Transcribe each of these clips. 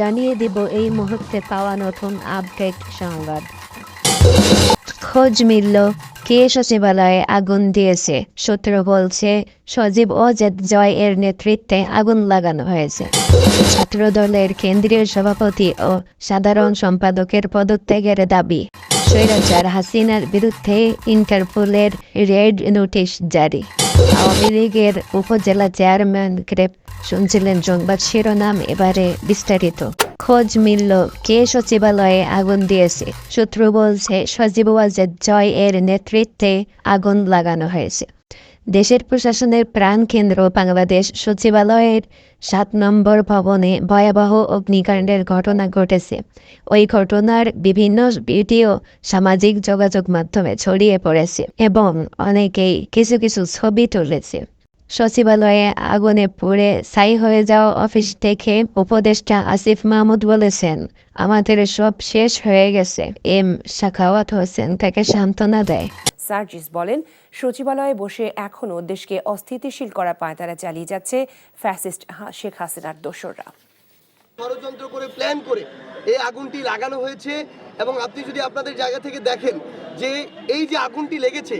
জানিয়ে দেব এই মুহূর্তে পাওয়া নতুন আপডেট সংবাদ। খোঁজ মিলল, কে সচিবালয়ে আগুন দিয়েছে? সূত্র বলছে, সজীব অজেদ জয় এর নেতৃত্বে আগুন লাগানো হয়েছে। ছাত্রদলের কেন্দ্রীয় সভাপতি ও সাধারণ সম্পাদকের পদত্যাগের দাবি। স্বৈরাচার হাসিনার বিরুদ্ধে ইন্টারপোলের রেড নোটিশ জারি আওয়ামী লীগের উপজেলা চেয়ারম্যান গ্রেপ শুনছিলেন সংবাদ শিরোনাম এবারে বিস্তারিত খোঁজ মিলল কে সচিবালয়ে আগুন দিয়েছে সূত্র বলছে সজীব ওয়াজেদ জয় এর নেতৃত্বে আগুন লাগানো হয়েছে দেশের প্রশাসনের প্রাণকেন্দ্র বাংলাদেশ সচিবালয়ের সাত নম্বর ভবনে ভয়াবহ অগ্নিকাণ্ডের ঘটনা ঘটেছে। ওই ঘটনার বিভিন্ন ভিডিও, সামাজিক যোগাযোগ মাধ্যমে ছড়িয়ে পড়েছে এবং অনেকেই কিছু কিছু ছবি তুলেছে। সচিবালয়ে আগুনে পুড়ে ছাই হয়ে যাওয়া অফিস থেকে উপদেষ্টা আসিফ মাহমুদ বলেছেন, আমাদের সব শেষ হয়ে গেছে। এম শাখাওয়াত হোসেন তাকে সান্ত্বনা দেয়। সার্জিস বলেন, সচিবালয়ে বসে এখনও দেশকে অস্থিতিশীল করা পায়তারা চালিয়ে যাচ্ছে ফ্যাসিস্ট শেখ হাসিনার দোসররা। ষড়যন্ত্র করে প্ল্যান করে এই আগুনটি লাগানো হয়েছে এবং আপনি যদি আপনাদের জায়গা থেকে দেখেন যে এই যে আগুনটি লেগেছে,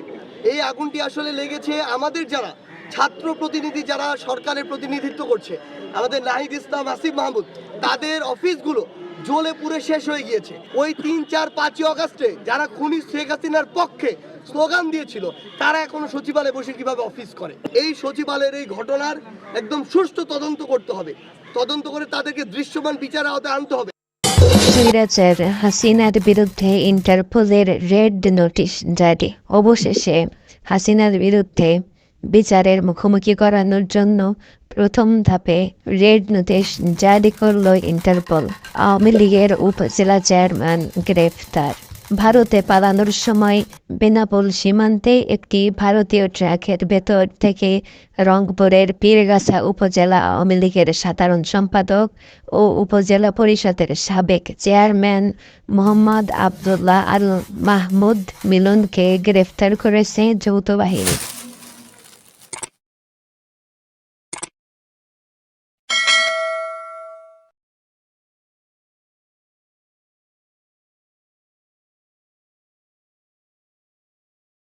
এই আগুনটি আসলে লেগেছে আমাদের যারা ছাত্র প্রতিনিধি যারা সরকারের প্রতিনিধিত্ব করছে, আমাদের নাহিদ ইসলাম, আসিফ মাহমুদ, তাদের অফিসগুলো জ্বলে পুড়ে শেষ হয়ে গিয়েছে। ওই তিন, চার, পাঁচই অগাস্টে যারা খুনি শেখ হাসিনার পক্ষে স্লোগান দিয়েছিল, তারা এখন সচিবালয়ে বসে কীভাবে অফিস করে। এই সচিবালয়ের এই ঘটনার একদম সুষ্ঠু তদন্ত করতে হবে। তদন্ত করে তাদেরকে দৃশ্যমান বিচার আওতায় আনতে হবে। স্বৈরাচার হাসিনার বিরুদ্ধে ইন্টারপোলের রেড নোটিশ জারি। অবশেষে হাসিনার বিরুদ্ধে বিচারের মুখোমুখি করানোর জন্য প্রথম ধাপে রেড নোটিশ জারি করল ইন্টারপোল। আওয়ামী লীগের উপজেলা চেয়ারম্যান গ্রেফতার। ভারতে পালানোর সময় বেনাপোল সীমান্তে একটি ভারতীয় ট্র্যাকের ভেতর থেকে রংপুরের পীরগাছা উপজেলা আওয়ামী লীগের সাধারণ সম্পাদক ও উপজেলা পরিষদের সাবেক চেয়ারম্যান মোহাম্মদ আবদুল্লাহ আল মাহমুদ মিলনকে গ্রেফতার করেছে যৌথ বাহিনী।